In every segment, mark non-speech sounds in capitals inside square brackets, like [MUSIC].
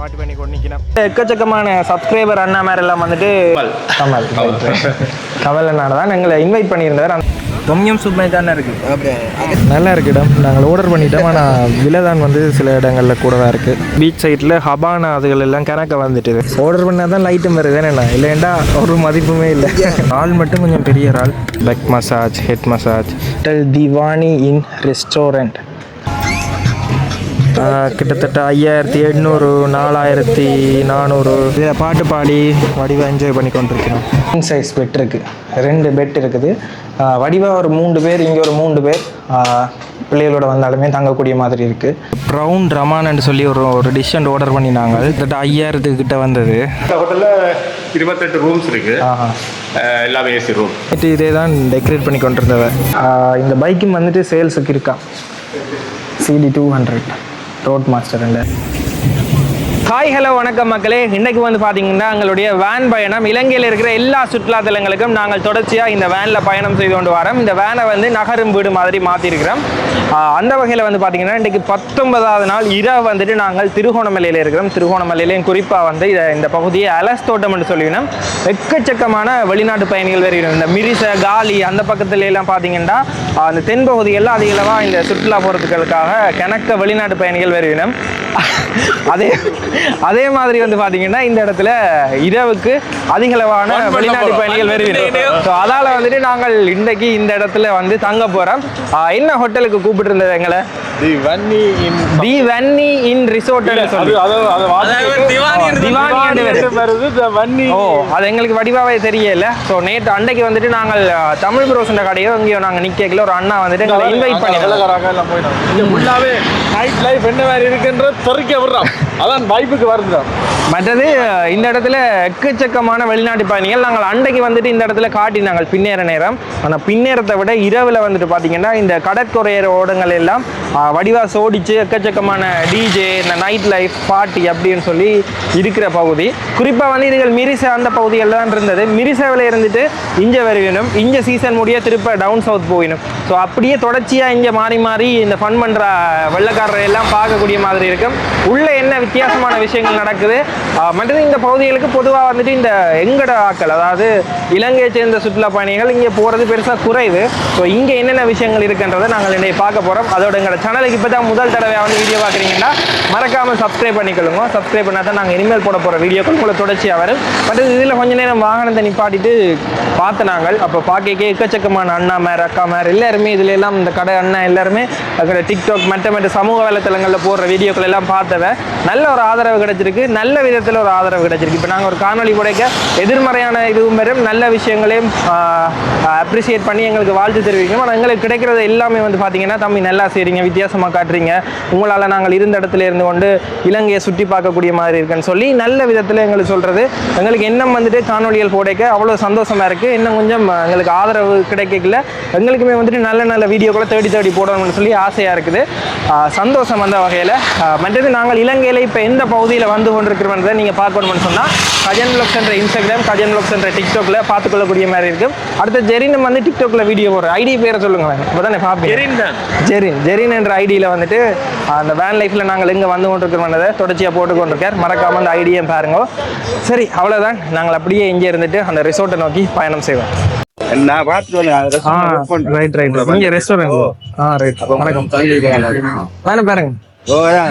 பாட்டு பண்ணி கொண்டு நிற்கணும் எக்கச்சக்கமான சப்ஸ்கிரைபர் அண்ணா மாதிரி எல்லாம் வந்துட்டு கமல். கமல்னால தான் எங்களை இன்வைட் பண்ணியிருந்தார். தொம்யம் சூப் மாதிரி தானே இருக்குது நல்லா இருக்கு இடம் நாங்கள் ஆர்டர் பண்ணிட்டோம். ஆனால் விலை தான் வந்து சில இடங்களில் கூட தான் இருக்குது பீச் சைடில் ஹபானா அதுகள் எல்லாம் கணக்க வந்துட்டு ஆர்டர் பண்ணால் தான் லைட்டும் வருது. என்ன இல்லைண்டா ஒரு மதிப்புமே இல்லை. ஆள் மட்டும் கொஞ்சம் பெரிய ஆள். Back massage head massage hotel Diwani in restaurant கிட்டத்தட்ட ஐயாயிரத்தி எண்ணூறு நாலாயிரத்தி நானூறு. இதில் பாட்டு பாடி வடிவா என்ஜாய் பண்ணி கொண்டிருக்கிறோம். கிங் சைஸ் பெட் இருக்குது ரெண்டு பெட் இருக்குது. ஆஹ் வடிவா ஒரு மூன்று பேர் இங்கே ஒரு மூன்று பேர். பிள்ளைகளோட வந்தாலுமே தங்கக்கூடிய மாதிரி இருக்குது ப்ரௌன் ரமான்னு சொல்லி ஒரு ஒரு டிஷ் அண்ட் ஆர்டர் பண்ணினாங்க. கிட்டத்தட்ட ஐயாயிரத்துக்கு கிட்ட வந்தது. இந்த ஹோட்டலில் இருபத்தெட்டு ரூம்ஸ் இருக்கு. ஆஹா. அஹ் எல்லாமே ஏசி ரூம் நேற்று இதே தான் டெக்கரேட் பண்ணி கொண்டிருந்தவ. இந்த பைக்கும் வந்துட்டு சேல்ஸுக்கு இருக்கா? CD two hundred road master hi hello வணக்கம் மக்களே. இன்றைக்கு வந்து பார்த்தீங்கன்னா எங்களுடைய வேன் பயணம். இலங்கையில் இருக்கிற எல்லா சுற்றுலாத்தலங்களுக்கும் நாங்கள் தொடர்ச்சியாக இந்த வேனில் பயணம் செய்து கொண்டு வரோம். இந்த வேனை வந்து நகரும் வீடு மாதிரி மாற்றிருக்கிறோம் அந்த வகையில் வந்து பார்த்தீங்கன்னா இன்றைக்கு பத்தொன்பதாவது நாள் இரவு வந்துட்டு நாங்கள் திருகோணமலையில் இருக்கிறோம். திருகோணமலையிலையும் குறிப்பாக வந்து இதை இந்த பகுதியை அலஸ் தோட்டம் என்று சொல்லிவினோம் எக்கச்சக்கமான வெளிநாட்டு பயணிகள் வருகிறோம் இந்த மிரிச காலி அந்த பக்கத்துல எல்லாம் பார்த்தீங்கன்னா அந்த தென்பகுதியெல்லாம் பகுதிகளில் அதிகளவாக இந்த சுற்றுலா போகிறதுக்காக கணக்க வெளிநாட்டு பயணிகள் வருகிறோம் அதே அதே மாதிரி வந்து பாத்தீங்கன்னா இந்த இடத்துல இரவுக்கு அதிகளவான வெளிநாட்டு பயணிகள் வருவினம் ஸோ அதால வந்துட்டு நாங்கள் இன்றைக்கு இந்த இடத்துல வந்து தங்க போறோம். என்ன ஹோட்டலுக்கு கூப்பிட்டு இருந்தது எங்களை? The Vanni Inn the Vanni Inn resort சொல்லி திவானி என்று வருது. வருது. த வன்னி ஓ அது எங்களுக்கு வடிவாவே தெரியல. ஸோ நேற்று அன்னைக்கு வந்துட்டு நாங்கள் தமிழ் புரோசண்ட கடையோ இங்கேயோ நாங்கள் நிற்கல ஒரு அண்ணா வந்துட்டு எங்களை இன்வைட் பண்ணி இங்க ஃபுல்லாவே நைட் லைஃப் என்ன மாதிரி இருக்குன்ற தெறிக்க விடுறோம் அதான் வாய்ப்புக்கு வருது. மற்றது இந்த இடத்துல எக்கச்சக்கமான வெளிநாட்டு பயணிகள் நாங்கள் அன்றைக்கு வந்துட்டு இந்த இடத்துல காட்டினாங்க பின்னேற நேரம். ஆனால் பின்னேறத்தை விட இரவில் வந்துட்டு பார்த்தீங்கன்னா இந்த கடற்கரையர் ஓடங்கள் எல்லாம் ஆ, வடிவா சோடிச்சு எக்கச்சக்கமான டிஜே இந்த நைட் லைஃப் பார்ட்டி அப்படின்னு சொல்லி இருக்கிற பகுதி. குறிப்பாக வந்து இதுகள் மிரிசா அந்த பகுதியில் தான் இருந்தது. மிரிசாவில் இருந்துட்டு இங்கே வருவினும். இங்கே சீசன் முடிய திருப்ப டவுன் சவுத் போயிடும் ஸோ அப்படியே தொடர்ச்சியாக இங்கே மாறி மாறி இந்த ஃபன் பண்ணுற வெள்ளக்காரரை எல்லாம் பார்க்கக்கூடிய மாதிரி இருக்கும். உள்ள என்ன வித்தியாசமான விஷயங்கள் நடக்குது. மற்றது இந்த பகுதிகளுக்கு பொதுவாக வந்துட்டு இந்த எங்கட ஆக்கள் அதாவது இலங்கையை சேர்ந்த சுற்றுலா பயணிகள் இங்கே போகிறது பெருசாக குறைவு. ஸோ இங்கே என்னென்ன விஷயங்கள் இருக்குன்றதை நாங்கள் இன்றைய பார்க்க போகிறோம் அதோட எங்களோட சேனலுக்கு இப்போ தான் முதல் தடவையாக வந்து வீடியோ பார்க்குறீங்கன்னா மறக்காமல் சப்ஸ்கிரைப் பண்ணிக்கொள்ளுங்க. சப்ஸ்கிரைப் பண்ணால் தான் நாங்கள் இனிமேல் போட போகிற வீடியோக்கள் உங்களை தொடர்ச்சியாக வரும். மற்றது இதில் கொஞ்ச நேரம் வாகனத்தை நிப்பாட்டிட்டு பார்த்து நாங்கள். அப்போ பார்க்க எக்கச்சக்கமான அண்ணா மேர் அக்கா மேர் எல்லாருமே இதுல எல்லாம் இந்த கடை அண்ணா எல்லாருமே அதுக்கட டிக்டாக் மற்ற மற்ற சமூக வலைத்தளங்களில் போடுற வீடியோக்கள் எல்லாம் பார்த்தவ நல்ல ஒரு ஆதரவு கிடைச்சிருக்கு. நல்ல விதத்தில் ஒரு ஆதரவு கிடைச்சிருக்கு. இப்போ நாங்கள் ஒரு காணொளி படைக்க எதிர்மறையான இதுவும் வரும். நல்ல விஷயங்களையும் அப்ரிசியேட் பண்ணி எங்களுக்கு வாழ்த்து தெரிவிக்கணும். ஆனால் எங்களுக்கு கிடைக்கிறது எல்லாமே வந்து பார்த்தீங்கன்னா தம்பி நல்லா செய்கிறீங்க வித்தியாசமாக காட்டுறீங்க. உங்களால் நாங்கள் இருந்த இடத்துல இருந்து கொண்டு இலங்கையை சுற்றி பார்க்கக்கூடிய மாதிரி இருக்குன்னு சொல்லி நல்ல விதத்தில் எங்களுக்கு சொல்கிறது எங்களுக்கு எண்ணம் வந்துட்டு காணொளிகள் போடைக்க அவ்வளோ சந்தோஷமாக இருக்குது இன்னும் கொஞ்சம் எங்களுக்கு ஆதரவு கிடைக்கல எங்களுக்குமே வந்துட்டு நல்ல நல்ல வீடியோக்களை தேடி தேடி போடணும்னு சொல்லி ஆசையாக இருக்குது. சந்தோஷம் அந்த வகையில். மற்றது நாங்கள் இலங்கையில் இப்போ எந்த பகுதியில் வந்து கொண்டிருக்கிறோன்றதை நீங்கள் பார்க்கணும்னு சொன்னால் கஜன் ப்ளாக்ஸ் என்ற இன்ஸ்டாகிராம் கஜன் ப்ளாக்ஸ் என்ற டிக்டாக்ல பார்த்துக்கொள்ளக்கூடிய மாதிரி இருக்கும் அடுத்து ஜெரின் வந்து டிக்டாக்ல வீடியோ போடுற ஐடி பேரை சொல்லுங்களேன். இப்போ தானே பார்ப்பேன் ஜெரின் தான். ஜெரின் ஜெரின் என்ற ஐடியில் வந்துட்டு அந்த வேன் லைஃப்பில் நாங்கள் எங்கே வந்து கொண்டிருக்கிறோம்ன்றதை தொடர்ச்சியாக போட்டு கொண்டிருக்கார். மறக்காம அந்த ஐடியை பாருங்க. சரி அவ்வளோதான் நாங்கள் அப்படியே இங்கே இருந்துட்டு அந்த ரிசோர்ட்டை நோக்கி பயணம் செய்வோம். நான் பார்த்து ஆ ரைட் ரைட் இங்கே ரெஸ்டாரண்ட் ஆ ரைட் வணக்கம். வேணா பாருங்க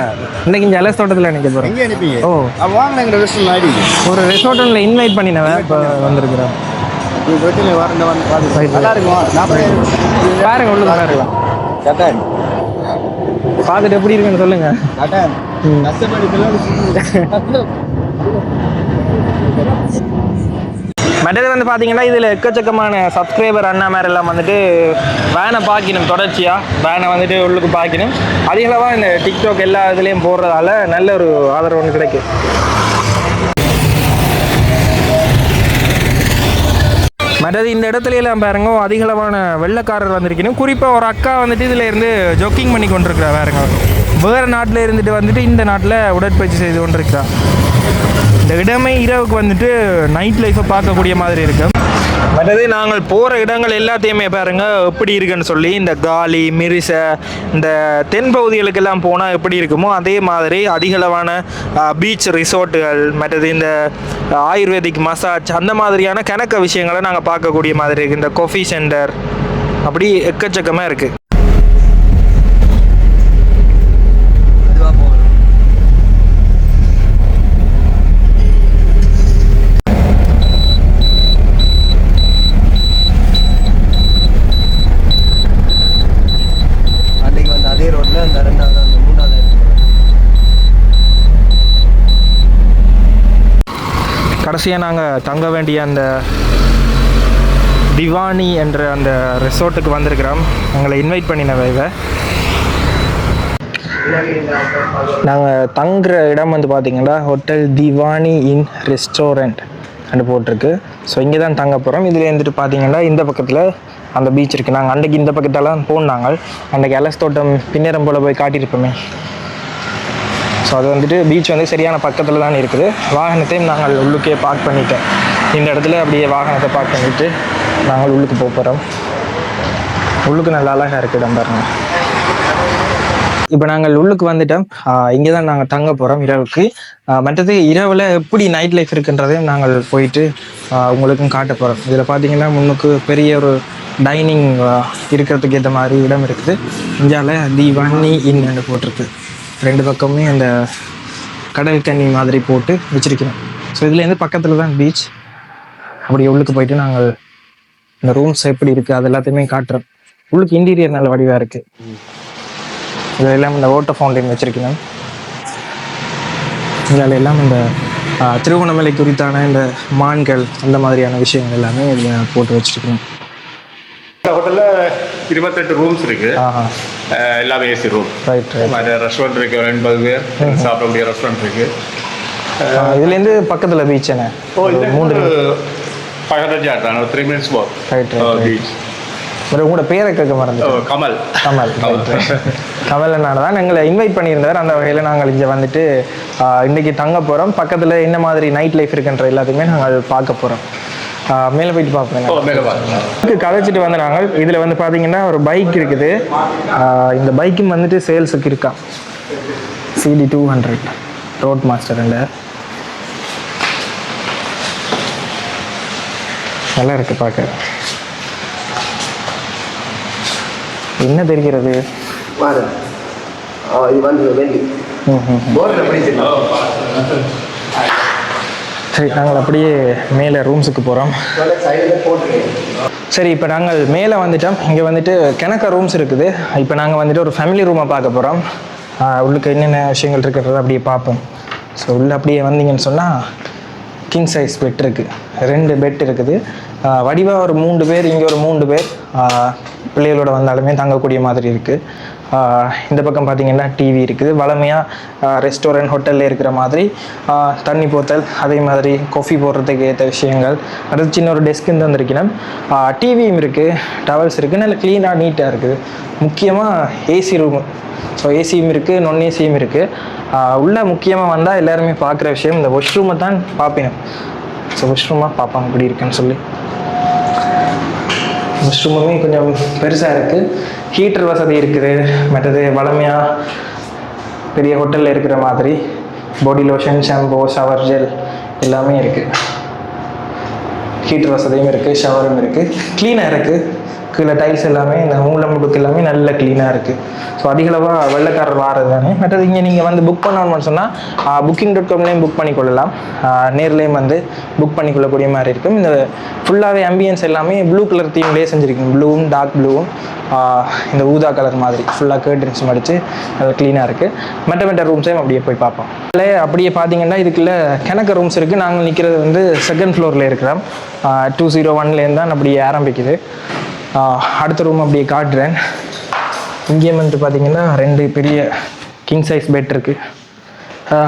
இன்னைக்கு இங்கே அலஸ் தோட்டத்தில் நிற்க போகிறோம் எங்க அனுப்பிங்க? ஓ. வாங்க எங்க ரெஸ்ட் ஐடி ஒரு ரெஸ்டாரண்ட்டில் இன்வைட் பண்ணினவன். இப்போ வந்திருக்கிறேன். வீட்டுல வரண்ட வந்து பார்த்து நல்லா இருக்கும்? பாருங்க உள்ள பாருங்க. கட்டாயம். பார்த்துட்டு எப்படி இருக்குன்னு சொல்லுங்க. கட்டாயம். [LAUGHS] மற்றது வந்து பார்த்தீங்கன்னா இதில் எக்கச்சக்கமான சப்ஸ்கிரைபர் அண்ணா மாதிரி எல்லாம் வந்துட்டு வேனை பார்க்கணும் தொடர்ச்சியாக வேனை வந்துட்டு உள்ளுக்கு பார்க்கணும் அதிகளவாக இந்த டிக்டாக் எல்லா இதுலேயும் போடுறதால நல்ல ஒரு ஆதரவு ஒன்று கிடைக்கும். மற்றது இந்த இடத்துல எல்லாம் பாருங்க அதிகளவான வெள்ளைக்காரர் வந்திருக்கணும். குறிப்பாக ஒரு அக்கா வந்துட்டு இதில் இருந்து ஜொக்கிங் பண்ணி கொண்டிருக்கிறா பாருங்க. வேறு நாட்டில் இருந்துட்டு வந்துட்டு இந்த நாட்டில் உடற்பயிற்சி செய்து கொண்டிருக்கிறா. இந்த இடமே இரவுக்கு வந்துட்டு நைட் லைஃப்பை பார்க்கக்கூடிய மாதிரி இருக்கும் மற்றது நாங்கள் போகிற இடங்கள் எல்லாத்தையுமே பாருங்கள் எப்படி இருக்குன்னு சொல்லி இந்த காலி மிரிசை இந்த தென் பகுதிகளுக்கெல்லாம் போனால் எப்படி இருக்குமோ அதே மாதிரி அதிகளவான பீச் ரிசோர்ட்டுகள் மற்றது இந்த ஆயுர்வேதிக் மசாஜ் அந்த மாதிரியான கணக்க விஷயங்களை நாங்கள் பார்க்கக்கூடிய மாதிரி இருக்குது இந்த கொஃபி சென்டர் அப்படி எக்கச்சக்கமாக இருக்குது மெதுவாக போகணும் அன்னைக்கு வந்து அதே ரோட்ல அந்த ரெண்டாவது அந்த மூணாவது இருக்கு கடைசியாக நாங்கள் தங்க வேண்டிய அந்த திவானி என்ற அந்த ரிசோர்ட்டுக்கு வந்திருக்கிறோம். எங்களை இன்வைட் பண்ணினவ இவ. நாங்கள் தங்குற இடம் வந்து பார்த்தீங்கன்னா hotel Diwani inn restaurant and போட்டிருக்கு. ஸோ இங்கே தான் தங்க போகிறோம் இதில் இருந்துட்டு பார்த்தீங்கன்னா இந்த பக்கத்தில் அந்த பீச் இருக்குது நாங்கள் அன்றைக்கு இந்த பக்கத்தால போனாங்க. அன்றைக்கு அலஸ் தோட்டம் பின்னரம் போல் போய் காட்டியிருப்போமே. ஸோ அது வந்துட்டு பீச் வந்து சரியான பக்கத்தில் தான் இருக்குது. வாகனத்தையும் நாங்கள் உள்ளுக்கே பார்க் பண்ணிட்டோம். இந்த இடத்துல அப்படியே வாகனத்தை பார்க் பண்ணிவிட்டு நாங்கள் உள்ளுக்கு போக போகிறோம் உள்ளுக்கு நல்லா அழகாக இருக்குது இடம் பாருங்க இப்போ நாங்கள் உள்ளுக்கு வந்துட்டோம். இங்கே தான் நாங்கள் தங்க போகிறோம் இரவுக்கு. மற்றது இரவில் எப்படி நைட் லைஃப் இருக்குன்றதையும் நாங்கள் போயிட்டு உங்களுக்கும் காட்ட போகிறோம் இதில் பார்த்தீங்கன்னா முன்னுக்கு பெரிய ஒரு டைனிங் இருக்கிறதுக்கு ஏற்ற மாதிரி இடம் இருக்குது. இந்தியாவில் தி வன்னி இன்னு போட்டிருக்கு. ரெண்டு பக்கமுமே அந்த கடல் கன்னி மாதிரி போட்டு வச்சிருக்கிறோம். ஸோ இதுலேருந்து பக்கத்தில் தான் பீச் அப்படி உள்ளுக்கு போயிட்டு நாங்கள் இந்த ரூம்ஸ் எப்படி இருக்குது அது எல்லாத்தையுமே காட்டுறோம். உள்ளுக்கு இன்டீரியர் நல்ல வடிவாக இருக்குது இதில் எல்லாம் இந்த ஓட்டோ ஃபவுண்டைன் வச்சிருக்கணும் இதில் எல்லாம் இந்த திருவண்ணாமலை குறித்தான இந்த மான்கள் அந்த மாதிரியான விஷயங்கள் எல்லாமே இதில் போட்டு வச்சிருக்கணும் ஹோட்டல்ல இருபத்தெட்டு ரூம்ஸ் இருக்கு. ஆஹா. அஹ் எல்லாமே ஏசி ரூம் மாதிரி ரெஸ்டாரண்ட் இருக்கு ஒரு எண்பது பேர். சாப்பிடக்கூடிய ரெஸ்டாரண்ட் இருக்கு. இதுலேருந்து பக்கத்தில் பீச் என்ன? ஓ இந்த மூன்று ஃபைவ் ஹண்ட்ரட் ஜாட் தான். த்ரீ மினிட்ஸ் ரைட் பீச் ஒரு உங்களோட பேரை கேட்க மறந்து கமல். கமல் கமல். தான் எங்களை இன்வைட் பண்ணியிருந்தார். அந்த வகையில் நாங்கள் இங்கே வந்துட்டு ஆஹ், இன்னைக்கு தங்க போகிறோம் பக்கத்தில் என்ன மாதிரி நைட் லைஃப் இருக்குன்ற எல்லாத்தையுமே நாங்கள் பார்க்க போகிறோம் மேலே போயிட்டு பார்ப்போம் ஓ மேலே பாருங்க இதுக்கு கதைச்சிட்டு வந்து நாங்கள். இதில் வந்து பார்த்தீங்கன்னா ஒரு பைக் இருக்குது. இந்த பைக்கும் வந்துட்டு சேல்ஸுக்கு இருக்கா? சிடி டூ ஹண்ட்ரட் ரோட் மாஸ்டரில் நல்லா இருக்கு பார்க்க என்ன தெரிகிறது? பாரு ஆ இது வந்து வெள்ளி. ம், ம், ம். போர்டில் பிடிச்சிருக்கோம் சரி நாங்கள் அப்படியே மேலே ரூம்ஸுக்கு போகிறோம் சரி இப்போ நாங்கள் மேலே வந்துட்டோம். இங்கே வந்துட்டு கிணக்க ரூம்ஸ் இருக்குது. இப்போ நாங்கள் வந்துட்டு ஒரு ஃபேமிலி ரூமை பார்க்க போகிறோம் உள்ளுக்கு என்னென்ன விஷயங்கள் இருக்கிறத அப்படியே பார்ப்போம். ஸோ உள்ளே அப்படியே வந்தீங்கன்னு சொன்னால் கிங் சைஸ் பெட் இருக்குது ரெண்டு பெட் இருக்குது. வடிவாக ஒரு மூன்று பேர் இங்கே ஒரு மூன்று பேர். பிள்ளைகளோடு பிள்ளைகளோட வந்தாலுமே தங்கக்கூடிய மாதிரி இருக்குது இந்த பக்கம் பார்த்தீங்கன்னா டிவி இருக்குது. வளமையாக ரெஸ்டாரண்ட் ஹோட்டலில் இருக்கிற மாதிரி தண்ணி போத்தல் அதே மாதிரி காஃபி போடுறதுக்கு ஏற்ற விஷயங்கள். அடுத்து சின்ன ஒரு டெஸ்க்கு தந்திருக்கணும். டிவியும் இருக்குது டவல்ஸ் இருக்குது நல்ல க்ளீனாக நீட்டாக இருக்குது முக்கியமாக ஏசி ரூம் ஸோ ஏசியும் இருக்குது நான் ஏசியும் இருக்குது உள்ளே முக்கியமாக வந்தால் எல்லாருமே பார்க்குற விஷயம் இந்த வாஷ்ரூமை தான் பார்ப்பேன். ஸோ வாஷ்ரூமாக பார்ப்பாங்க இப்படி இருக்குன்னு சொல்லி. வாஷ்ரூமுமே கொஞ்சம் பெருசாக இருக்குது ஹீட்டர் வசதி இருக்குது. மற்றது வளமையாக பெரிய ஹோட்டலில் இருக்கிற மாதிரி body lotion shampoo shower gel எல்லாமே இருக்குது ஹீட்டர் வசதியும் இருக்குது ஷவரும் இருக்குது க்ளீனாக இருக்குது கீழே டைல்ஸ் எல்லாமே இந்த மூலம்புக்கு எல்லாமே நல்ல க்ளீனாக இருக்குது ஸோ அதிகளவாக வெள்ளைக்காரர் வாரது தானே. மற்றது இங்கே நீங்கள் வந்து புக் பண்ணணும்னு சொன்னால் புக்கிங் டாட் காம்லேயும் புக் பண்ணிக்கொள்ளலாம். நேர்லேயும் வந்து புக் பண்ணிக்கொள்ளக்கூடிய மாதிரி இருக்கும். இந்த ஃபுல்லாகவே அம்பியன்ஸ் எல்லாமே ப்ளூ கலர் தீம்லேயே செஞ்சுருக்கீங்க. ப்ளூவும் டார்க் ப்ளூவும் இந்த ஊதா கலர் மாதிரி. ஃபுல்லாக கேர்டன்ஸ் மடித்து நல்லா க்ளீனாக இருக்குது மெட்ட மெட்ட ரூம்ஸையும் அப்படியே போய் பார்ப்போம். இல்லை அப்படியே பார்த்தீங்கன்னா இதுக்குள்ள கிணக்க ரூம்ஸ் இருக்குது நாங்கள் நிற்கிறது வந்து செகண்ட் ஃப்ளோரில் இருக்கிறோம். டூ ஜீரோ ஒன்லேருந்து தான் அப்படியே ஆரம்பிக்குது. அடுத்த ரூம் அப்படியே காட்டுறேன். இங்கே வந்துட்டு பார்த்தீங்கன்னா ரெண்டு பெரிய கிங் சைஸ் பெட் இருக்குது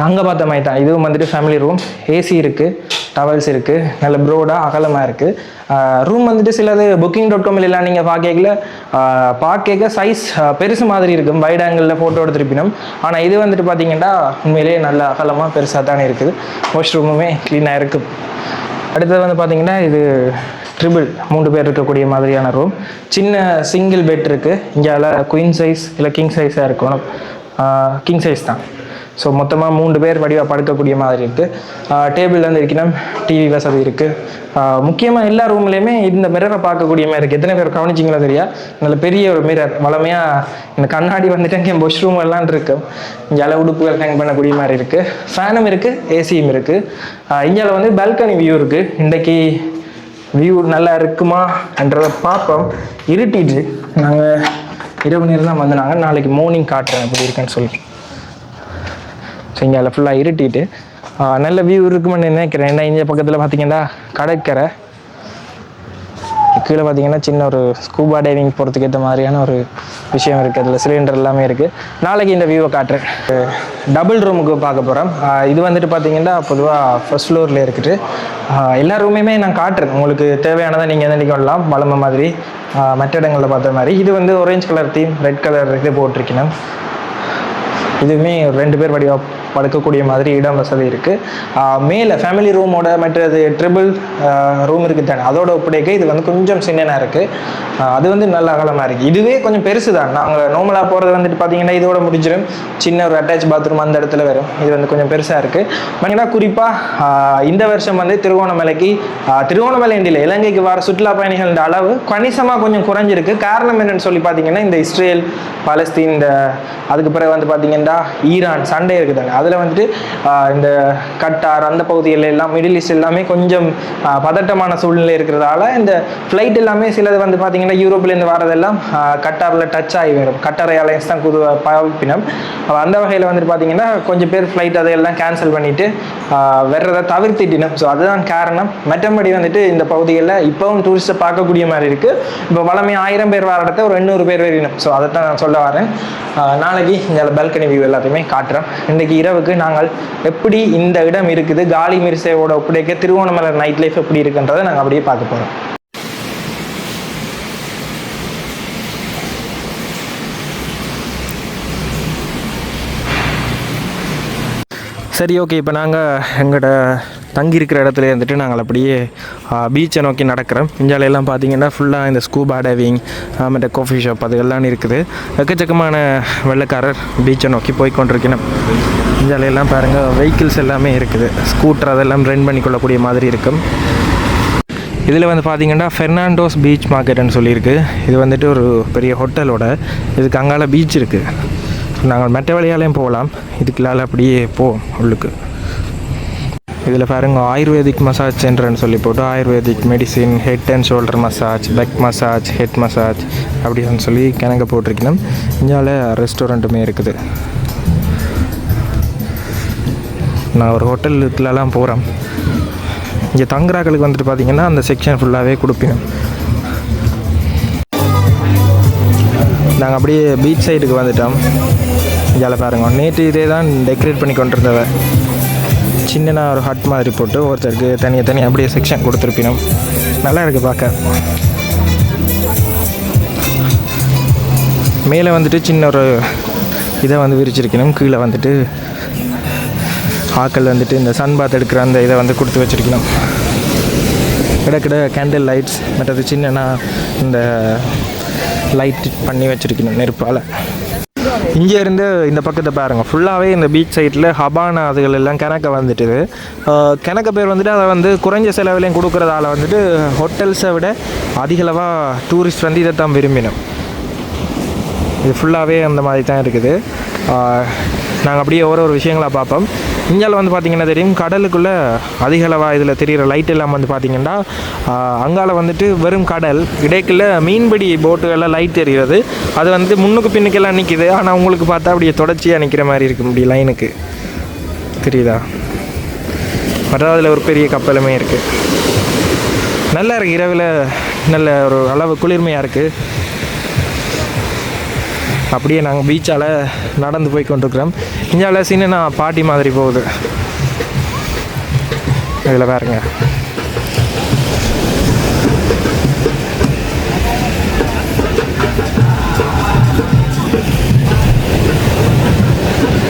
அங்கே பார்த்த மாதிரி தான். இதுவும் வந்துட்டு ஃபேமிலி ரூம் ஏசி இருக்குது டவல்ஸ் இருக்குது நல்ல ப்ரோடாக அகலமாக இருக்குது ரூம் வந்துட்டு சிலது புக்கிங் டாட் காமில் எல்லாம் நீங்கள் பார்க்கல பார்க்க சைஸ் பெருசு மாதிரி இருக்கும். வைட் ஆங்கிளில் ஃபோட்டோ எடுத்துருப்பினும். ஆனால் இது வந்துட்டு பார்த்தீங்கன்னா உண்மையிலேயே நல்ல அகலமாக பெருசாக தானே இருக்குது. வாஷ் ரூமுமே க்ளீனாக இருக்குது அடுத்தது வந்து பார்த்தீங்கன்னா இது ட்ரிபிள் மூன்று பேர் இருக்கக்கூடிய மாதிரியான ரூம் சின்ன சிங்கிள் பெட் இருக்குது இங்கால குயின் சைஸ் இல்லை கிங் சைஸாக இருக்கணும். கிங் சைஸ் தான். ஸோ மொத்தமாக மூன்று பேர் வடிவாக படுக்கக்கூடிய மாதிரி இருக்குது டேபிள் வந்து இருக்கணும். டிவி வசதி இருக்குது முக்கியமாக எல்லா ரூம்லேயுமே இந்த மிரரை பார்க்கக்கூடிய மாதிரி இருக்குது எத்தனை பேர் கவனிச்சிங்களோ தெரியா? நல்ல பெரிய ஒரு மிரர் வளமையாக இந்த கண்ணாடி வந்துட்டு இங்கே பொஷ் ரூம் எல்லாம் இருக்கு. இங்கே உடுப்புகள் ஹேங் பண்ணக்கூடிய மாதிரி இருக்குது ஃபேனும் இருக்குது ஏசியும் இருக்குது இங்கே வந்து பால்கனி வியூ இருக்குது இன்றைக்கி வியூ நல்லா இருக்குமான்றதை பார்ப்போம். இருட்டிட்டு நாங்கள் இரவு நேரம் தான் வந்தாங்க நாளைக்கு மார்னிங் காட்டுறேன் எப்படி இருக்குன்னு சொல்லி. ஸோ இங்கே அதில் ஃபுல்லாக இருட்டிட்டு நல்ல வியூ இருக்குமென்னு நினைக்கிறேன். ஏன்னா இங்கே பக்கத்தில் பார்த்தீங்கன்னா கடற்கரை. கீழே பார்த்தீங்கன்னா சின்ன ஒரு ஸ்கூபா டைவிங் போகிறதுக்கு ஏற்ற மாதிரியான ஒரு விஷயம் இருக்குது அதில் சிலிண்டர் எல்லாமே இருக்குது நாளைக்கு இந்த வியூவை காட்டுறேன். டபுள் ரூமுக்கு பார்க்க போகிறோம் இது வந்துட்டு பார்த்தீங்கன்னா பொதுவாக ஃபர்ஸ்ட் ஃப்ளோரில் இருக்குது. எல்லா ரூமையுமே நான் காட்டுறேன். உங்களுக்கு தேவையானதை நீங்கள் எந்த கொள்ளலாம் வளமை மாதிரி மற்ற இடங்களில் பார்த்த மாதிரி. இது வந்து orange colour theme red colour இது போட்டிருக்கணும் இதுவுமே ரெண்டு பேர் வடிவாக படுக்கக்கூடிய மாதிரி இடம் வசதி இருக்குது மேலே ஃபேமிலி ரூமோட மற்றது ட்ரிபிள் ரூம் இருக்குது தானே. அதோட ஒப்படைக்க இது வந்து கொஞ்சம் சின்னனாக இருக்குது அது வந்து நல்ல அகலமாக இருக்குது இதுவே கொஞ்சம் பெருசு தான். நாங்கள் நார்மலாக போகிறது வந்துட்டு பார்த்தீங்கன்னா இதோட முடிஞ்சிடும் சின்ன ஒரு அட்டாச் பாத்ரூம் அந்த இடத்துல வரும். இது வந்து கொஞ்சம் பெருசாக இருக்குது பார்த்தீங்கன்னா குறிப்பாக இந்த வருஷம் வந்து திருவோணமலைக்கு திருவோணமலை இல்லை இலங்கைக்கு வர சுற்றுலா பயணிகள் அளவு கணிசமாக கொஞ்சம் குறைஞ்சிருக்கு. காரணம் என்னன்னு சொல்லி பார்த்தீங்கன்னா இந்த இஸ்ரேல் பாலஸ்தீன் இந்த அதுக்கு பிறகு வந்து பார்த்தீங்கன்னா ஈரான் சண்டை இருக்குதாங்க அதில் வந்துட்டு இந்த கட்டார் அந்த பகுதிகள் எல்லாம் மிடில் ஈஸ்ட் எல்லாமே கொஞ்சம் பதட்டமான சூழ்நிலை இருக்கிறதால இந்த ஃப்ளைட் எல்லாமே சிலது வந்து பார்த்தீங்கன்னா யூரோப்லேருந்து வரதெல்லாம் கட்டாரில் டச் ஆகி வரும். கட்டார் ஏர்லைன்ஸ் தான் புது பாவிப்பினம் அந்த வகையில் வந்துட்டு பார்த்தீங்கன்னா கொஞ்சம் பேர் ஃப்ளைட் அதையெல்லாம் கேன்சல் பண்ணிட்டு வர்றதை தவிர்த்திட்டினோம் ஸோ அதுதான் காரணம். மற்றபடி வந்துட்டு இந்த பகுதிகளில் இப்போவும் டூரிஸ்ட்டை பார்க்கக்கூடிய மாதிரி இருக்குது இப்போ வளமே ஆயிரம் பேர் வர இடத்த ஒரு எண்ணூறு பேர் வரையணும் ஸோ அதை தான் நான் சொல்ல வரேன். நாளைக்கு இந்த பால்கனி வியூ எல்லாத்தையுமே காட்டுறேன். இன்றைக்கி இரவுக்கு நாங்கள் எப்படி இந்த இடம் இருக்குது காலி மிர்சையோட ஒப்படைக்க திருவோணமலை நைட் லைஃப் எப்படி இருக்குன்றதை நாங்கள் அப்படியே பார்க்க போகிறோம் சரி ஓகே இப்போ நாங்கள் எங்களோட தங்கியிருக்கிற இடத்துல இருந்துட்டு நாங்கள் அப்படியே பீச்சை நோக்கி நடக்கிறோம். இந்தியாவில பார்த்தீங்கன்னா ஃபுல்லாக இந்த ஸ்கூபா டைவிங் மற்ற காஃபி ஷாப் அது எல்லாம் இருக்குது. எக்கச்சக்கமான வெள்ளைக்காரர் பீச்சை நோக்கி போய் கொண்டிருக்கணும் இந்தியாவில எல்லாம் பாருங்கள் வெஹிக்கிள்ஸ் எல்லாமே இருக்குது. ஸ்கூட்டர் அதெல்லாம் ரெண்ட் பண்ணிக்கொள்ளக்கூடிய மாதிரி இருக்கும். இதில் வந்து பார்த்தீங்கன்னா ஃபெர்னாண்டோஸ் பீச் மார்க்கெட்னு சொல்லியிருக்கு. இது வந்துட்டு ஒரு பெரிய ஹோட்டலோட இதுக்கு அங்கால பீச் இருக்குது நாங்கள் மெட்ட வழியாலையும் போகலாம். இதுக்குள்ளால அப்படியே போவோம் உள்ளுக்கு. இதில் பாருங்க ஆயுர்வேதிக் மசாஜ் சென்டர்னு சொல்லி போட்டு ayurvedic medicine head and shoulder massage back massage head massage அப்படின்னு சொல்லி கணக்க போட்டிருக்கணும். இந்தியாவில் ரெஸ்டாரண்ட்டுமே இருக்குது. நான் ஒரு ஹோட்டலுக்குலாம் போகிறேன் இங்கே தங்குறாக்களுக்கு வந்துட்டு பார்த்தீங்கன்னா அந்த செக்ஷன் ஃபுல்லாகவே கொடுப்பேன். நாங்கள் அப்படியே பீச் சைடுக்கு வந்துட்டோம். இங்கே பாருங்க. நேற்று இதே தான் டெக்கரேட் பண்ணி கொண்டிருந்தவ. சின்னனா ஒரு ஹட் மாதிரி போட்டு ஒருத்தருக்கு தனியாக தனியாக அப்படியே செக்ஷன் கொடுத்துருப்பினோம். நல்லா இருக்குது பார்க்க மேலே வந்துட்டு சின்ன ஒரு இதை வந்து விரிச்சிருக்கணும். கீழே வந்துட்டு ஆக்கள் வந்துட்டு இந்த சன் பாத் எடுக்கிற அந்த இதை வந்து கொடுத்து வச்சிருக்கணும். கிடக்கிட கேண்டில் லைட்ஸ் மற்றது சின்னனா இந்த லைட் பண்ணி வச்சுருக்கணும் நெருப்பால். இங்கேருந்து இந்த பக்கத்தை பாருங்கள் ஃபுல்லாகவே இந்த பீச் சைட்டில் ஹபானா அதுகள் எல்லாம் கிணக்க வந்துட்டுது. கிணக்க பேர் வந்துட்டு அதை வந்து குறைஞ்ச செலவுலையும் கொடுக்குறதால வந்துட்டு ஹோட்டல்ஸை விட அதிகளவாக டூரிஸ்ட் வந்து இதை தான் விரும்பினோம். இது ஃபுல்லாகவே அந்த மாதிரி தான் இருக்குது. நாங்கள் அப்படியே ஒரு ஒரு விஷயங்களாக பார்ப்போம். இந்தியாவில் வந்து பார்த்திங்கன்னா தெரியும் கடலுக்குள்ளே அதிக அளவாக இதில் தெரிகிற லைட் எல்லாம் வந்து பார்த்திங்கன்னா அங்கால வந்துட்டு வெறும் கடல் இடைக்குள்ள மீன்பிடி போட்டுகளில் லைட் தெரிகிறது அது வந்து முன்னுக்கு பின்னுக்கெல்லாம் நிற்கிது ஆனால் உங்களுக்கு பார்த்தா அப்படியே தொடர்ச்சியாக நிற்கிற மாதிரி இருக்கும் இப்படி லைனுக்கு தெரியுதா? மற்ற அதில் ஒரு பெரிய கப்பலுமே இருக்குது நல்லா இருக்குது இரவில் நல்ல ஒரு அளவு குளிர்மையாக இருக்குது அப்படியே நாங்கள் பீச்சால் நடந்து போய் கொண்டிருக்கிறோம். இந்தியாவில் நான் பாட்டி மாதிரி போகுது. இதில் பாருங்க.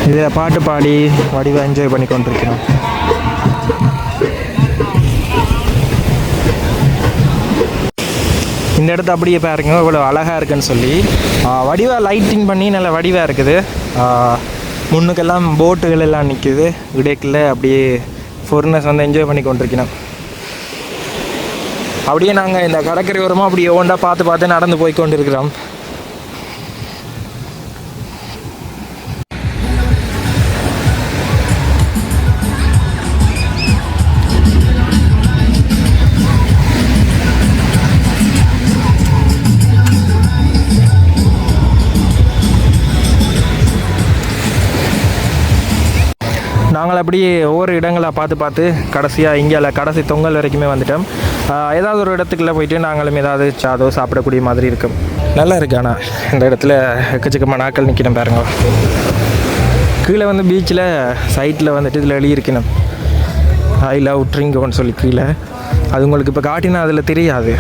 இதில் பாட்டு பாடி வடிவாக என்ஜாய் பண்ணி கொண்டிருக்கிறோம். இந்த இடத்த அப்படியே பாருங்க இவ்வளோ அழகாக இருக்குன்னு சொல்லி. வடிவாக லைட்டிங் பண்ணி நல்ல வடிவாக இருக்குது. முன்னுக்கெல்லாம் போட்டுகள் எல்லாம் நிற்குது இடைக்குள்ள அப்படியே ஃபொரினர்ஸ் வந்து என்ஜாய் பண்ணி கொண்டிருக்கணும். அப்படியே நாங்கள் இந்த கடற்கரை ஓரமாக அப்படியே ஒவ்வொன்றா பார்த்து பார்த்து நடந்து போய் கொண்டிருக்கிறோம். நாங்கள் அப்படியே ஒவ்வொரு இடங்களை பார்த்து பார்த்து கடைசியாக இங்கே கடைசி தொங்கல் வரைக்குமே வந்துட்டோம். ஏதாவது ஒரு இடத்துக்குள்ள போயிட்டு நாங்களும் ஏதாவது சாதோ சாப்பிடக்கூடிய மாதிரி இருக்கும். நல்லா இருக்கு ஆனால் இந்த இடத்துல எக்கச்சக்கமாக நாட்கள் நிற்கணும் பாருங்க. கீழே வந்து பீச்சில் சைட்டில் வந்துட்டு இதில் எழுதியிருக்கணும். ஐ லவ் ட்ரிங்கோன்னு சொல்லி கீழே. அது உங்களுக்கு இப்போ காட்டினா அதில் தெரியாது.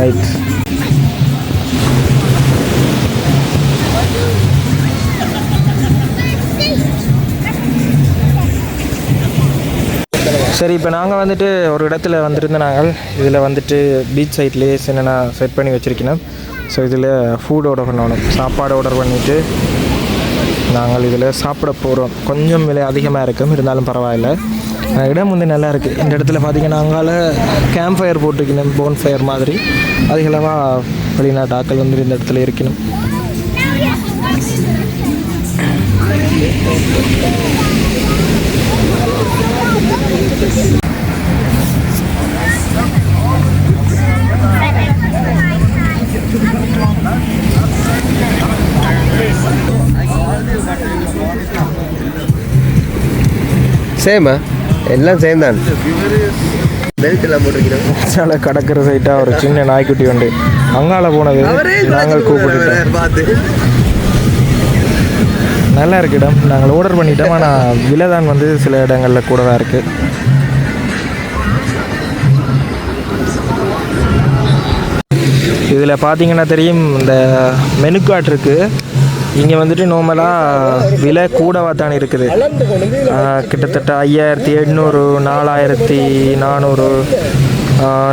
ரைட் சரி இப்போ நாங்கள் வந்துட்டு ஒரு இடத்துல வந்துருந்தோம் நாங்கள். இதில் வந்துட்டு பீச் சைட்லேயே என்னென்ன செட் பண்ணி வச்சுருக்கணும். ஸோ இதில் ஃபுட் ஆர்டர் பண்ணணும். சாப்பாடு ஆர்டர் பண்ணிவிட்டு நாங்கள் இதில் சாப்பிட போகிறோம் கொஞ்சம் விலை அதிகமாக இருக்கும். இருந்தாலும் பரவாயில்ல. இடம் வந்து நல்லா இருக்குது இந்த இடத்துல பார்த்தீங்கன்னா அங்கால கேம்ப் ஃபயர் போட்டிருக்கணும் போன் ஃபயர் மாதிரி. அதிகளவாக வெளிநாட்டு ஆட்கள் வந்து இந்த இடத்துல இருக்கணும். சேமா எல்லாம் சேம் தான். பெல்ட் எல்லாம் போட்டிருக்கிறோம் கடற்கரை சைட்டாக ஒரு சின்ன நாய்க்குட்டி உண்டு. அங்கால போனது நாங்கள் கூப்பிட்டுட்டோம். நல்லா இருக்கு இடம். நாங்கள் ஆர்டர் பண்ணிட்டோம். ஆனால் விலை தான் வந்து சில இடங்களில் கூட தான் இருக்குது இதில் பார்த்தீங்கன்னா தெரியும் இந்த மெனு கார்டு இருக்குது இங்கே வந்துட்டு நார்மலாக விலை கூடவா தான் இருக்குது. கிட்டத்தட்ட ஐயாயிரத்தி எண்ணூறு நாலாயிரத்தி நானூறு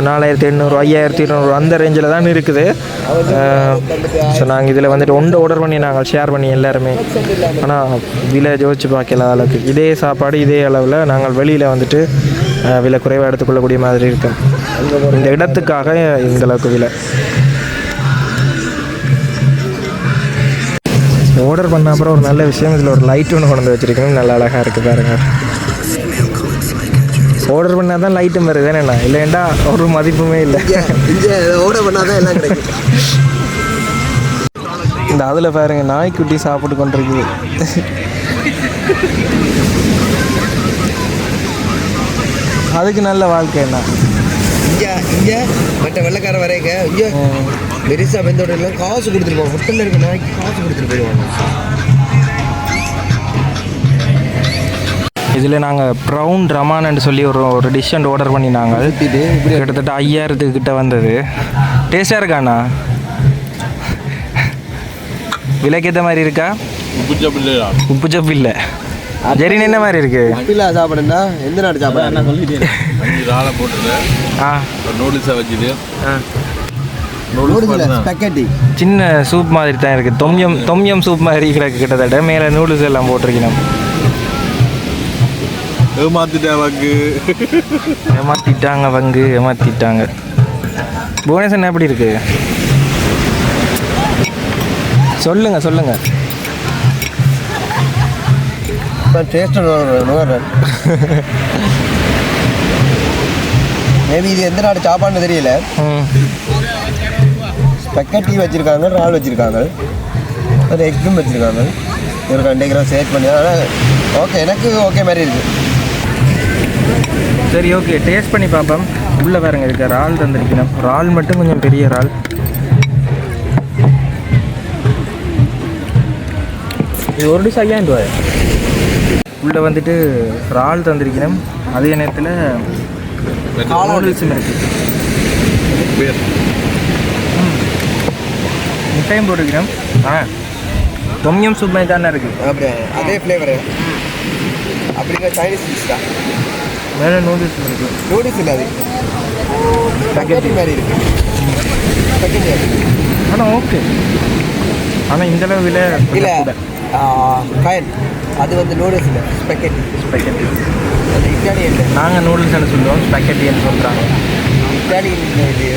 நாலாயிரத்தி எண்ணூறு ஐயாயிரத்தி இருநூறு அந்த ரேஞ்சில் தான் இருக்குது. ஸோ நாங்கள் இதில் வந்துட்டு ஒன்று ஆர்டர் பண்ணி நாங்கள் ஷேர் பண்ணி எல்லாருமே. ஆனால் விலை ஜோதிச்சு பார்க்கல அளவுக்கு. இதே சாப்பாடு இதே அளவில் நாங்கள் வெளியில் வந்துட்டு விலை குறைவாக எடுத்துக்கொள்ளக்கூடிய மாதிரி இருக்கும் இந்த இடத்துக்காக இந்த அளவுக்கு விலை. ஆர்டர் பண்ண அப்புறம் ஒரு நல்ல விஷயம். இதில் ஒரு லைட் ஒன்று கொண்டு வச்சிருக்கணும். நல்லா அழகாக இருக்குது பாருங்க. ஆர்டர் பண்ணால் தான் லைட்டும் வருது. என்னண்ணா இல்லைண்டா ஒரு மதிப்புமே இல்லை. இங்கே ஓட பண்ணாதான் எல்லாம் கிடைக்கும். இந்த அதில் பாருங்க நாய்க்குட்டி சாப்பிட்டு கொண்டிருக்குது. அதுக்கு நல்ல வாழ்க்கை என்ன இங்கே இங்கே. மற்ற வெள்ளைக்கார வரைக்க இங்கே. பெருசாக வெந்தோட எல்லாம் காசு கொடுத்துட்டு ஹோட்டலில் இருக்க நாய்க்கு காசு கொடுத்துட்டு போயிடுவாங்க. இதில் நாங்கள் ப்ரௌன் ரமான்னு சொல்லி ஒரு ஒரு டிஷ் அண்ட் ஆர்டர் பண்ணினாங்க. இது? இப்படி கிட்டத்தட்ட ஐயாயிரத்துக்கு கிட்ட வந்தது. டேஸ்டாக இருக்காண்ணா விலைக்கு ஏற்ற மாதிரி இருக்கா? உப்பு சப்பு இல்லை. ஜெரின் என்ன மாதிரி இருக்கு? சாப்பிடுண்டா எந்த நாட்டு சாப்பாடு போட்டுட்டு ஆ. நூடுல்ஸை வச்சுட்டு. சின்ன சூப் மாதிரி தான் இருக்குது தொம்யம் தொம்யம் சூப் மாதிரி கிடக்கு கிட்டத்தட்ட. மேலே நூடுல்ஸ் எல்லாம் போட்டிருக்கணும். ஏமாத்திட்டேன் வாக்கு ஏமாத்திட்டாங்க பங்கு ஏமாத்திட்டாங்க. புவனேஸ்வரன் எப்படி இருக்கு? சொல்லுங்க சொல்லுங்க. டேஸ்ட் மேபி இது எந்த நாட்டு சாப்பாடுன்னு தெரியல. ம். ஸ்பெக்கட்டி வச்சுருக்காங்க இறால் வச்சுருக்காங்க. ஒரு எக்கும் வச்சுருக்காங்க. ஒரு ரெண்டு கிராம் சேர்ட் பண்ணி. ஆனால் ஓகே எனக்கு ஓகே மாதிரி இருக்குது சரி ஓகே டேஸ்ட் பண்ணி பார்ப்போம். உள்ளே பாருங்க இருக்க இறால் தந்திருக்கணும். இறால் மட்டும் கொஞ்சம் பெரிய இறால். இது ஒரு டிஷ் ஐயாயிரம் ரூபாய். உள்ளே வந்துட்டு இறால் தந்திருக்கணும். அதே நேரத்தில் நூடுல்ஸும் இருக்குது பேர் முட்டையும் போட்டுக்கிறோம் ஆ தொம்யம் சூப் மாதிரி தானே இருக்குது அப்படியே அதே ஃப்ளேவரு அப்படிங்கிற சைனீஸ் டிஷ் தான் வேறு நூடுல்ஸ் இருக்குது நூடுல்ஸ் இல்லை அது ஸ்பெக்கட்டி மாதிரி இருக்கு ஸ்பெக்கட்டி ஆனால் ஓகே ஆனால் இந்த அளவு விலை இல்லை கயன் அது வந்து நூடுல்ஸ் இல்லை ஸ்பெக்கட்டி ஸ்பெக்கட்டி அது இட்டாலியன் நாங்கள் நூடுல்ஸ்னு சொல்லுவோம் ஸ்பெக்கட்டின்னு சொல்கிறாங்க இட்டாலியன் இது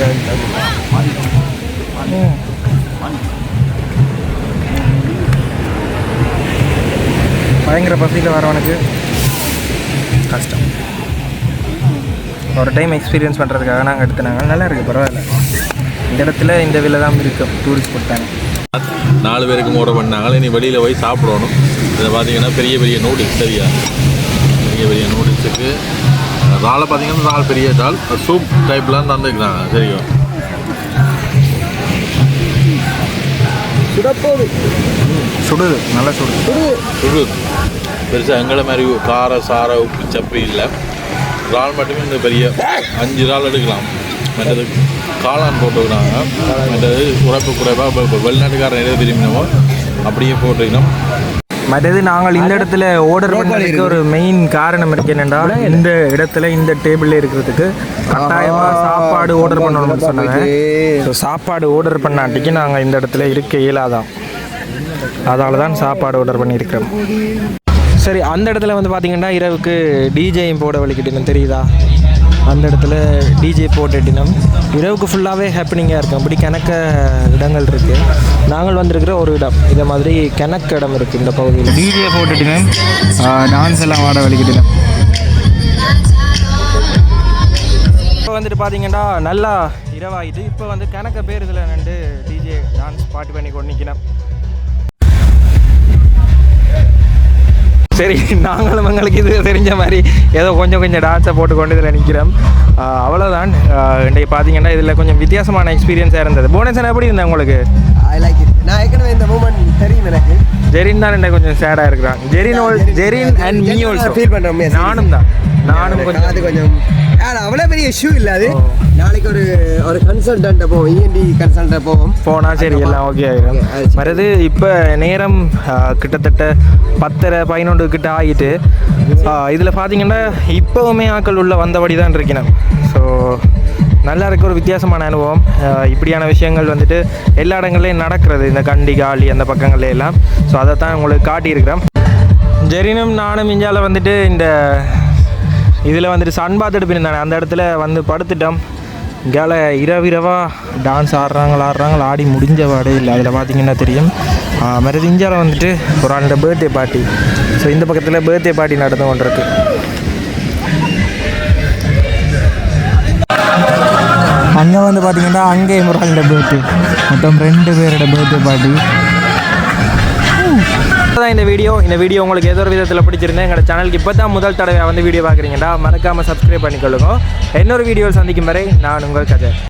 பயங்கர பசியில் வரவனுக்கு கஷ்டம். ஒரு டைம் எக்ஸ்பீரியன்ஸ் பண்ணுறதுக்காக நாங்கள் எடுத்துனாங்க. நல்லா இருக்குது பரவாயில்ல. இந்த இடத்துல இந்த விலை தான் இருக்கும் டூரிஸ்ட் கொடுத்தாங்க. நாலு பேருக்கு ஆர்டர் பண்ணாங்க இனி வெளியில் போய் சாப்பிடணும். இதை பார்த்தீங்கன்னா பெரிய பெரிய நூடுல்ஸ் சரியா? பெரிய பெரிய நூடுல்ஸுக்கு இறாலை பார்த்தீங்கன்னா இறால் பெரிய இறால் சூப் டைப்லாம் தந்துக்கிறாங்க சரியா? சுடப்போது சுடுது நல்லா சுடுது சுடு. பெருசாக எங்களை மாதிரி கார சார உப்பு சப்பி இல்லை. இறால் மட்டுமே இந்த பெரிய அஞ்சு இறால் எடுக்கலாம். மற்றது காளான் போட்டுக்கிறாங்க. மற்றது உரைப்பு குறைவாக வெளிநாட்டுக்காரன் எதை விரும்பினமோ அப்படியே போட்டுக்கணும். மற்றது நாங்கள் இந்த இடத்துல ஆர்டர் பண்ணதுக்கு ஒரு மெயின் காரணம் இருக்கு என்னென்னா இந்த இடத்துல இந்த டேபிளில் இருக்கிறதுக்கு கட்டாயமாக சாப்பாடு ஆர்டர் பண்ணணும்னு சொன்னாங்க. ஸோ சாப்பாடு ஆர்டர் பண்ணாட்டிக்கு நாங்கள் இந்த இடத்துல இருக்க இயலாதான் அதால தான் சாப்பாடு ஆர்டர் பண்ணியிருக்கிறோம். சரி அந்த இடத்துல வந்து பார்த்தீங்கன்னா இரவுக்கு டிஜேயும் போட வலிக்கிட்டணும் தெரியுதா? அந்த இடத்துல டிஜே போட்டுட்டினோம் இரவுக்கு ஃபுல்லாகவே ஹாப்பினிங்காக இருக்கும் அப்படி கணக்க இடங்கள் இருக்குது நாங்கள் வந்திருக்கிற ஒரு இடம். இதை மாதிரி கணக்கு இடம் இருக்குது இந்த பகுதியில். டிஜே போட்டுட்டினோம் டான்ஸ் எல்லாம் ஆட வலிக்கிட்டினோம் இப்போ வந்துட்டு பார்த்தீங்கன்னா நல்லா இரவாயிட்டு இப்போ வந்து கணக்க பேர் இதில் நின்று டிஜே டான்ஸ் பாட்டு பண்ணி கொண்டு நிற்கணும் சரி நாங்களும் எங்களுக்கு இது தெரிஞ்ச மாதிரி ஏதோ கொஞ்சம் கொஞ்சம் டான்ஸை போட்டு கொண்டு இதில் நிற்கிறோம் அவ்வளோதான் இன்றைக்கு பார்த்தீங்கன்னா இதில் கொஞ்சம் வித்தியாசமான எக்ஸ்பீரியன்ஸாக இருந்தது. போனேசன் எப்படி இருந்தேன் உங்களுக்கு? ஐ லைக் இட் நான் ஏற்கனவே இந்த மூமெண்ட் தெரியும் எனக்கு. ஜெரின் தான் என்ன கொஞ்சம் சேடாக இருக்கிறான். Jerin Jerin. And me also feel பண்ணுறோம் நானும் தான். நானும் கொஞ்சம் அது கொஞ்சம் அவ்வளோ பெரிய இஷ்யூ இல்லை அது. நாளைக்கு ஒரு ஒரு கன்சல்டன்ட்டை போவோம். E இஎன்டி கன்சல்ட்டை போவோம். போனால் சரி எல்லாம் ஓகே ஆகிடும். மறுது இப்போ நேரம் கிட்டத்தட்ட பத்தரை பதினொன்று கிட்ட ஆகிட்டு இதில் பார்த்தீங்கன்னா இப்போவுமே ஆட்கள் உள்ள வந்தபடி தான் இருக்கணும். ஸோ நல்லா இருக்க ஒரு வித்தியாசமான அனுபவம். இப்படியான விஷயங்கள் வந்துட்டு எல்லா இடங்கள்லையும் நடக்கிறது. இந்த கண்டி காலி அந்த பக்கங்கள்ல எல்லாம். ஸோ அதை தான் உங்களுக்கு காட்டியிருக்கிறேன். ஜெரினும் நானும் இந்தியாவில் வந்துட்டு இந்த இதில் வந்துட்டு சன் பாத் எடுப்பிருந்தானே அந்த இடத்துல வந்து படுத்துட்டோம். இங்கால இரவிரவாக டான்ஸ் ஆடுறாங்களா ஆடுறாங்களா ஆடி முடிஞ்ச பாடே இல்லை. அதில் பார்த்தீங்கன்னா தெரியும்? மருது இந்தியாவில் வந்துட்டு ஒரு ஆண்ட பர்த்டே பார்ட்டி ஸோ இந்த பக்கத்தில் பர்த்டே பார்ட்டி நடந்து கொண்டிருக்கு. அங்கே வந்து பார்த்தீங்கன்னா அங்கேயும் ஒரு ஆளோட பர்த்டே மொத்தம் ரெண்டு பேரோட பர்த்டே பார்ட்டி தான் இந்த வீடியோ. இந்த வீடியோ உங்களுக்கு ஏதோ ஒரு விதத்தில் பிடிச்சிருந்தேன் எங்களோட சேனலுக்கு இப்போ தான் முதல் தடவை வந்து வீடியோ பார்க்குறீங்கடா மறக்காமல் சப்ஸ்கிரைப் பண்ணிக்கொள்ளுங்க. இன்னொரு வீடியோவில் சந்திக்கும் வரை நான் உங்கள் கதை